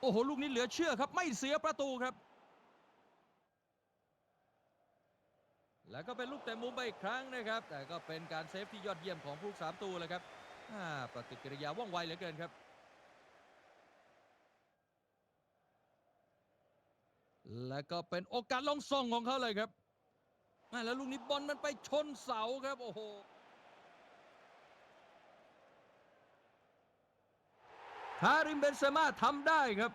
โอ้โห ลูกนี้เหลือเชื่อครับ ไม่เสียประตูครับ แล้วก็เป็นลูกแต่มุมไปอีกครั้งนะครับ แต่ก็เป็นการเซฟที่ยอดเยี่ยมของผู้รักษาประตูเลยครับอ่าปฏิกิริยาว่องไวเหลือเกินครับ แล้วก็เป็นโอกาสลงส่งของเขาเลยครับอ่แล้วลูกนี้บอลมันไปชนเสาครับ โอ้โห คาริมเบนเซม่าทำได้ครับ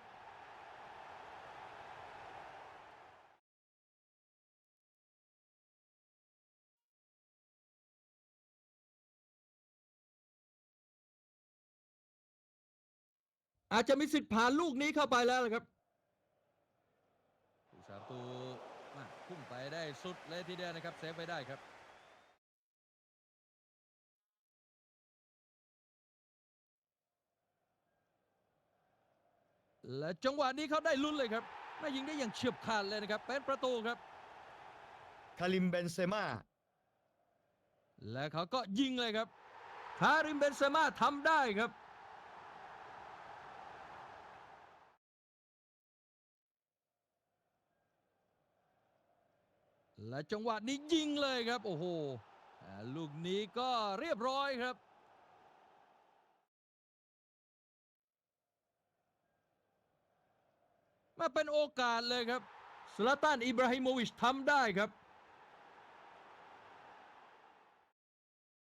อาจจะมีสิทธิ์ผ่านลูกนี้เข้าไปแล้วละครับผู้สาประตูพุ่งไปได้สุดเลยทีเดียวนะครับเซฟไปได้ครับ และจังหวะนี้เขาได้ลุ้นเลยครับน่ายิงได้อย่างเฉียบขาดเลยนะครับ เป็นประตูครับ คาริมเบนเซม่า และเขาก็ยิงเลยครับ คาริมเบนเซม่าทำได้ครับและจังหวะนี้ยิงเลยครับ โอ้โหอ่าลูกนี้ก็เรียบร้อยครับ มาเป็นโอกาสเลยครับสลาตันอิบราฮิโมวิชทำได้ครับ